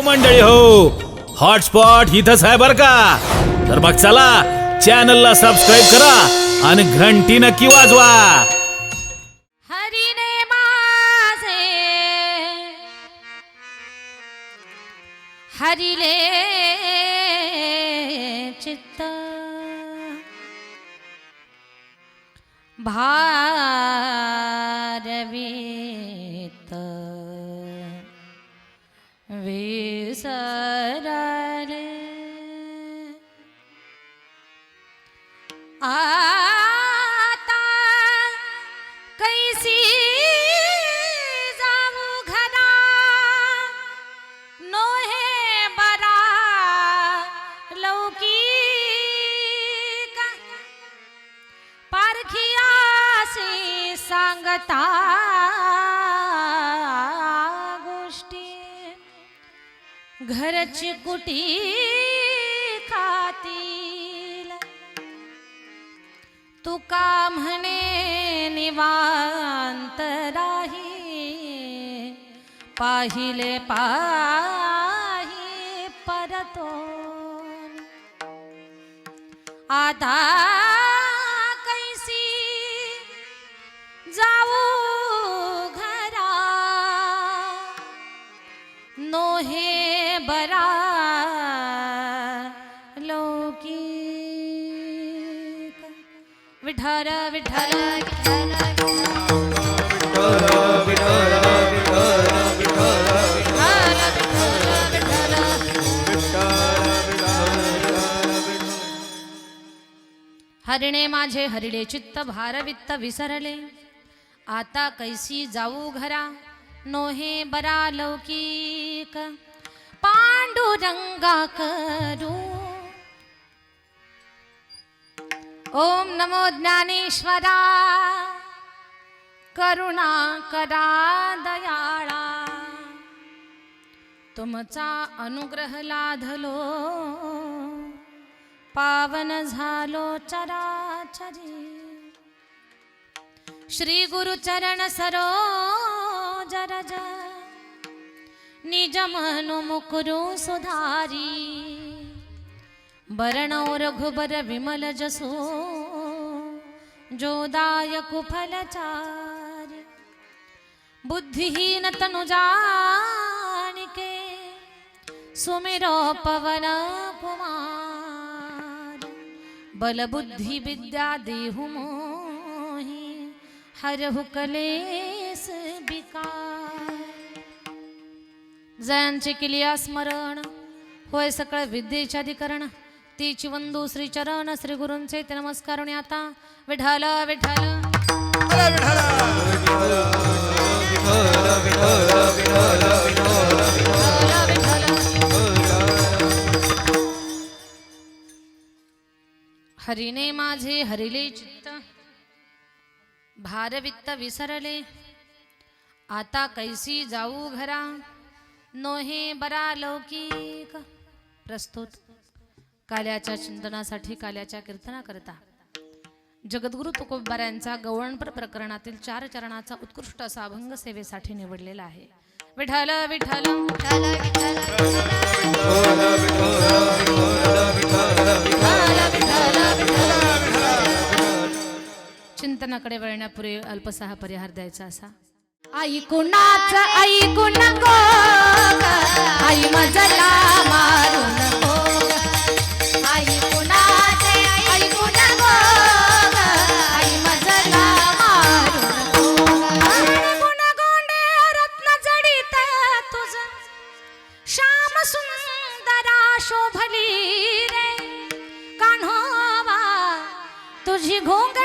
हो मंडळी हो. हॉटस्पॉट इथंच आहे बर का? तर मग चला चॅनलला सबस्क्राईब करा आणि घंटी नक्की वाजवा. हरिने माझे. हरिले चित्त. भारवीत. विसरले आता कैसी जाऊ घरा नोहे बरा लौकी पारखियासी सांगता। घरची कुटी खातील. तुका म्हणे निवांत राही. पाहिले पाही परतो. आता कैसी जाऊ घरा. नोहे विठ्ठल विठ्ठल. हरिणे माझे हरिडे चित्त भारवित्त विसरले. आता कैसी जाऊ घरा नोहे बरा लौकिक. पांडुरंगा करू ओम नमो ज्ञानेश्वरा। करुणा करा दयाळा। तुमचा अनुग्रह लाधलो। पावन झालो चराचरी। श्री गुरु चरण सरोज निज मनु मुकुरु सुधारी। बरणौ रघुबर विमल जसो। जोदायक फलचार बुद्धिहीन तनु जानिके सुमिरो पवन कुमार बल बुद्धि विद्या देहु मोहि हरहु कलेस विकार। जयांचे केलिया स्मरण होय सकळ विद्येचे अधिकरण तीची वंदू श्री चरण श्री गुरूंचे ते नमस्कार आता. विठाल विठाल हरिने माझे हरिले चित्त भारवित्त विसरले. आता कैसी जाऊ घरा नोहे बरा लौकिक प्रस्तुत काल्याच्या चिंतनासाठी काल्याच्या कीर्तना करता. जगद्गुरु तुकोबाऱ्यांचा गवळणपर प्रकरणातील चार चरणाचा उत्कृष्ट असा अभंग सेवेसाठी निवडलेला आहे. विठाल विठाल चिंतनाकडे वळण्यापूर्वी अल्पसहा परिहार द्यायचा असा. आई कुणाच आई सुंदरा शोभली रे. कान्होवा तुझी घोंग